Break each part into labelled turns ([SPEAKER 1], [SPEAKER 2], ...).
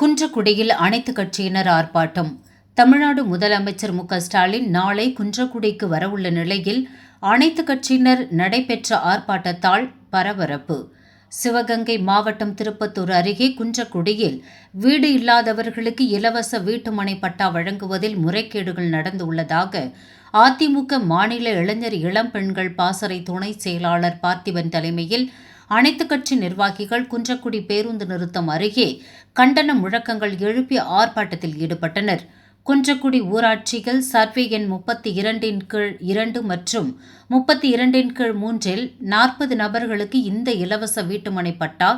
[SPEAKER 1] குன்றக்குடியில் அனைத்து கட்சியினர் ஆர்ப்பாட்டம். தமிழ்நாடு முதலமைச்சர் மு ஸ்டாலின் நாளை குன்றக்குடிக்கு வரவுள்ள நிலையில் அனைத்து கட்சியினர் நடைபெற்ற ஆர்ப்பாட்டத்தால் பரபரப்பு. சிவகங்கை மாவட்டம் திருப்பத்தூர் அருகே குன்றக்குடியில் வீடு இல்லாதவர்களுக்கு இலவச வீட்டுமனை பட்டா வழங்குவதில் முறைகேடுகள் நடந்துள்ளதாக அதிமுக மாநில இளைஞர் இளம் பெண்கள் பாசறை துணை செயலாளர் பார்த்திபன் தலைமையில் அனைத்து கட்சி நிர்வாகிகள் குன்றக்குடி பேருந்து நிறுத்தம் அருகே கண்டன முழக்கங்கள் எழுப்பி ஆர்ப்பாட்டத்தில் ஈடுபட்டனர். குன்றக்குடி ஊராட்சிகள் சர்வே எண் முப்பத்தி இரண்டின் கீழ் இரண்டு மற்றும் முப்பத்தி இரண்டின் கீழ் மூன்றில் நாற்பது நபர்களுக்கு இந்த இலவச வீட்டுமனை பட்டா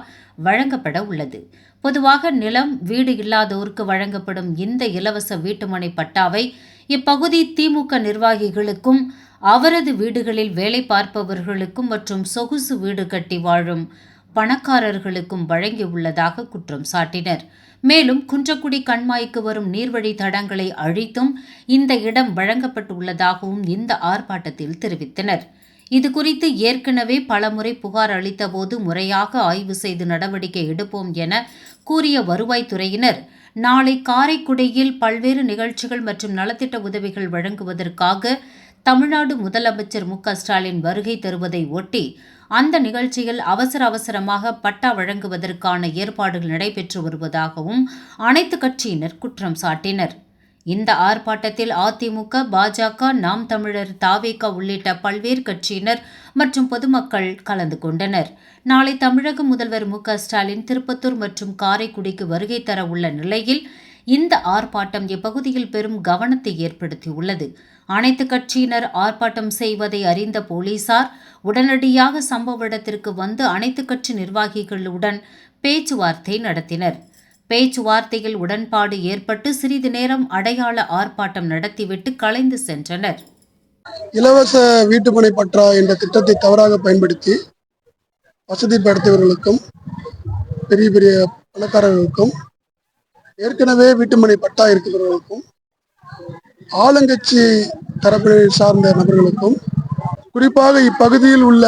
[SPEAKER 1] வழங்கப்பட உள்ளது. பொதுவாக நிலம் வீடு இல்லாதோருக்கு வழங்கப்படும் இந்த இலவச வீட்டுமனை பட்டாவை இப்பகுதி திமுக நிர்வாகிகளுக்கும் அவரது வீடுகளில் வேலை பார்ப்பவர்களுக்கும் மற்றும் சொகுசு வீடு கட்டி வாழும் பணக்காரர்களுக்கும் வழங்கியுள்ளதாக குற்றம் சாட்டினர். மேலும் குன்றக்குடி கண்மாய்க்கு வரும் நீர்வழி தடங்களை அழித்தும் இந்த இடம் வழங்கப்பட்டுள்ளதாகவும் இந்த ஆர்ப்பாட்டத்தில் தெரிவித்தனர். இதுகுறித்து ஏற்கனவே பலமுறை புகார் அளித்தபோது முறையாக ஆய்வு செய்து நடவடிக்கை எடுப்போம் என கூறிய வருவாய்த்துறையினர் நாளை காரைக்குடியில் பல்வேறு நிகழ்ச்சிகள் மற்றும் நலத்திட்ட உதவிகள் வழங்குவதற்காக தமிழ்நாடு முதலமைச்சர் மு ஸ்டாலின் வருகை தருவதை ஒட்டி அந்த நிகழ்ச்சியில் அவசர அவசரமாக பட்டா வழங்குவதற்கான ஏற்பாடுகள் நடைபெற்று வருவதாகவும் அனைத்து கட்சியினர் குற்றம் சாட்டினர். இந்த ஆர்ப்பாட்டத்தில் அதிமுக பாஜக நாம் தமிழர் தாவேக உள்ளிட்ட பல்வேறு கட்சியினர் மற்றும் பொதுமக்கள் கலந்து கொண்டனர். நாளை தமிழக முதல்வர் மு ஸ்டாலின் திருப்பத்தூர் மற்றும் காரைக்குடிக்கு வருகை தர உள்ள நிலையில் இந்த ஆர்ப்பாட்டம் இப்பகுதியில் பெரும் கவனத்தை ஏற்படுத்தியுள்ளது. அனைத்து கட்சியினர் ஆர்ப்பாட்டம் செய்வதை அறிந்த போலீசார் உடனடியாக சம்பவ இடத்திற்கு வந்து அனைத்து கட்சி நிர்வாகிகளுடன் பேச்சுவார்த்தை நடத்தினர். பேச்சுவார்த்தையில் உடன்பாடு ஏற்பட்டு சிறிது நேரம் அடையாள ஆர்ப்பாட்டம் நடத்திவிட்டு கலைந்து சென்றனர்.
[SPEAKER 2] இலவச வீட்டுமனை பற்றா என்ற திட்டத்தை தவறாக பயன்படுத்தி வசதி படைத்தவர்களுக்கும் பெரிய பெரிய பணக்காரர்களுக்கும் ஏற்கனவே வீட்டுமனை பட்டா இருக்கிறவர்களுக்கும் ஆளுங்கட்சி தரப்பினை சார்ந்த நபர்களுக்கும் குறிப்பாக இப்பகுதியில் உள்ள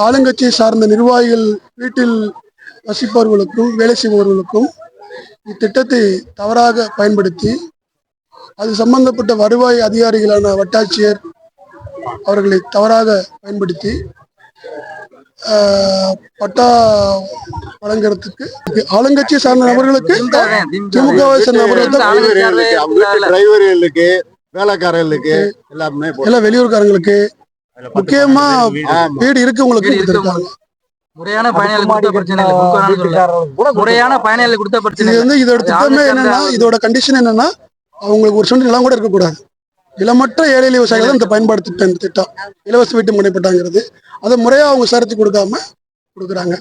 [SPEAKER 2] ஆளுங்கட்சியை சார்ந்த நிர்வாகிகள் வீட்டில் வசிப்பவர்களுக்கும் வேலை செய்பவர்களுக்கும் இத்திட்டத்தை தவறாக பயன்படுத்தி அது சம்பந்தப்பட்ட வருவாய் அதிகாரிகளான வட்டாட்சியர் அவர்களை தவறாக பயன்படுத்தி பட்டா வழங்குறதுக்கு ஆளுங்கட்சியை சார்ந்த நபர்களுக்கு திமுகவை சேர்ந்த நபர்களுக்கு
[SPEAKER 3] டிரைவர்களுக்கு வேலைக்காரர்களுக்கு எல்லாமே போட்டு-
[SPEAKER 2] எல்லாம் வெளியூர்காரங்களுக்கு முக்கியமா. வீடு. இருக்கவங்களுக்கு
[SPEAKER 4] வீடு
[SPEAKER 2] கொடுத்திருக்காங்க
[SPEAKER 4] முறையான கொடுத்த பிரச்சனை. முறையான பயணிகளுக்கு கொடுத்த பிரச்சனை
[SPEAKER 2] இது. வந்து இதோட திட்டமே என்னன்னா இதோட கண்டிஷன் என்னன்னா அவங்களுக்கு ஒரு சொந்த நிலம் கூட இருக்கக்கூடாது. நிலமற்ற ஏழை விவசாயிகள் தான் இந்த பயன்பாடு திட்டம் இந்த திட்டம். இலவச வீட்டு முனைப்பட்டாங்கிறது அதை முறையா அவங்க விசாரித்து கொடுக்காம கொடுக்குறாங்க.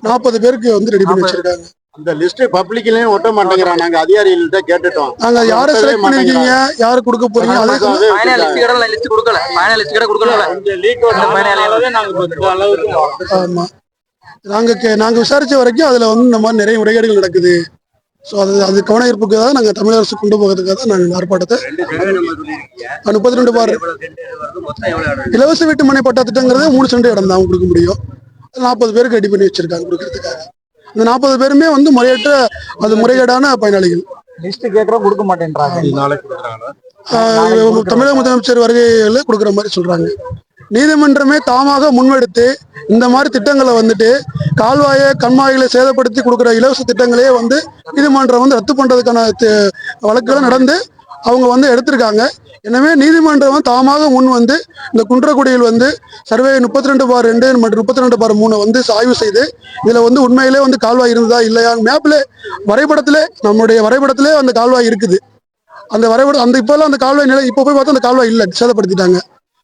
[SPEAKER 2] நாற்பது பேருக்கு வந்து ரெடி பண்ணி வச்சிருக்காங்க.
[SPEAKER 3] அந்த லிஸ்ட் பப்ளிக்லயும் ஒட்ட மாட்டேங்கிறான். நாங்க அதிகாரிகள்ட்ட கேட்டுட்டோம்.
[SPEAKER 2] நாங்க யாரை செலக்ட் பண்ணிருக்கீங்க? யாரு கொடுக்க போறீங்க?
[SPEAKER 3] மாட்டேங்கிறாங்க.
[SPEAKER 2] அதுக்கு
[SPEAKER 3] அதே வச்சிருக்காங்க.
[SPEAKER 4] லிஸ்ட் கடை லிஸ்ட் கொடுக்கல. பயணிகள் லிஸ்ட் கடை கொடுக்கல.
[SPEAKER 3] இந்த லீக்
[SPEAKER 4] இந்த பயனாளிகள்
[SPEAKER 2] ஆமா. நாங்க கே- நாங்க விசாரிச்ச வரைக்கும் அதுல வந்து இந்த மாதிரி நிறைய முறைகேடுகள் நடக்குது. ஸோ அது அது கவன ஈர்ப்புக்காக நாங்க தமிழக அரசு கொண்டு போகிறதுக்காக தான் நாங்க இந்த ஆர்ப்பாட்டத்தை முப்பத்தி ரெண்டு பார் இலவச வீட்டு மனை பட்டா திட்டங்கிறது மூணு சென்ட் இடம் தான் கொடுக்க முடியும். நாற்பது பேருக்கு ரெடி பண்ணி வச்சிருக்காங்க கொடுக்கறதுக்காக. இந்த நாற்பது பேருமே வந்து முறையற்ற அது முறைகேடான பயனாளிகள்.
[SPEAKER 5] லிஸ்ட் கேக்குறோம் கொடுக்க மாட்டேன்றாங்க.
[SPEAKER 2] தமிழக முதலமைச்சர் வருகையில் கொடுக்குற மாதிரி சொல்றாங்க. நீதிமன்றமே தாமாக முன்வெடுத்து இந்த மாதிரி திட்டங்களை வந்துட்டு கால்வாயை கண்மாய்களை சேதப்படுத்தி கொடுக்குற இலவச திட்டங்களையே வந்து நீதிமன்றம் வந்து ரத்து பண்றதுக்கான தி- வழக்குகள் நடந்து அவங்க வந்து எடுத்திருக்காங்க. எனவே நீதிமன்றம் தாமாக முன் வந்து இந்த குன்றக்குடியில் வந்து சர்வே முப்பத்தி ரெண்டு பார் ரெண்டு மற்றும் முப்பத்தி ரெண்டு பார் மூணு வந்து ஆய்வு செய்து இதுல வந்து உண்மையிலே வந்து கால்வாய் இருந்ததா இல்லையா? மேப்ல வரைபடத்திலே நம்முடைய வரைபடத்திலே அந்த கால்வாய் இருக்குது. அந்த வரைபடம் அந்த இப்போல்லாம் அந்த கால்வாய் நிலை இப்போ போய் பார்த்தா அந்த கால்வாய் இல்லை சேதப்படுத்திட்டாங்க.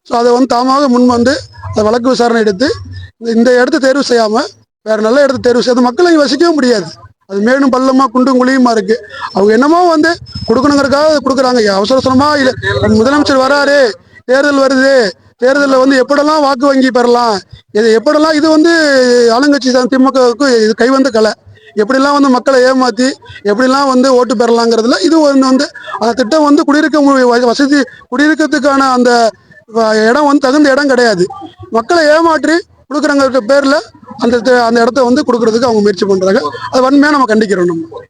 [SPEAKER 2] ஸோ அதை வந்து தாமாக முன் வந்து அதை வழக்கு விசாரணை எடுத்து இந்த- இடத்த தேர்வு செய்யாம வேற நல்ல இடத்த தேர்வு செய்ய மக்களை வசிக்கவே முடியாது. அது மேலும் பள்ளமா குண்டும் குழியுமா இருக்கு. அவங்க என்னமோ வந்து கொடுக்கணுங்கிறதுக்காக கொடுக்குறாங்க. அவசர அவசரமா இல்ல. முதலமைச்சர் வராரு. தேர்தல் வருது. தேர்தலில் வந்து எப்படிலாம் வாக்கு வங்கி பெறலாம்? இது எப்படிலாம் இது வந்து ஆளுங்கட்சி திமுகவுக்கு இது கைவந்த கலை. எப்படிலாம் வந்து மக்களை ஏமாத்தி எப்படிலாம் வந்து ஓட்டு பெறலாங்கிறதுல இது ஒன்று வந்து அந்த திட்டம் வந்து குடியிருக்க வசதி குடியிருக்கிறதுக்கான அந்த இடம் வந்து தகுந்த இடம் கிடையாது. மக்களை ஏமாற்றி கொடுக்குறவங்களுக்கு பேர்ல அந்த அந்த இடத்த வந்து கொடுக்கறதுக்கு அவங்க முயற்சி பண்றாங்க. அது வன்மையாக நம்ம கண்டிக்கிறோம் நம்ம.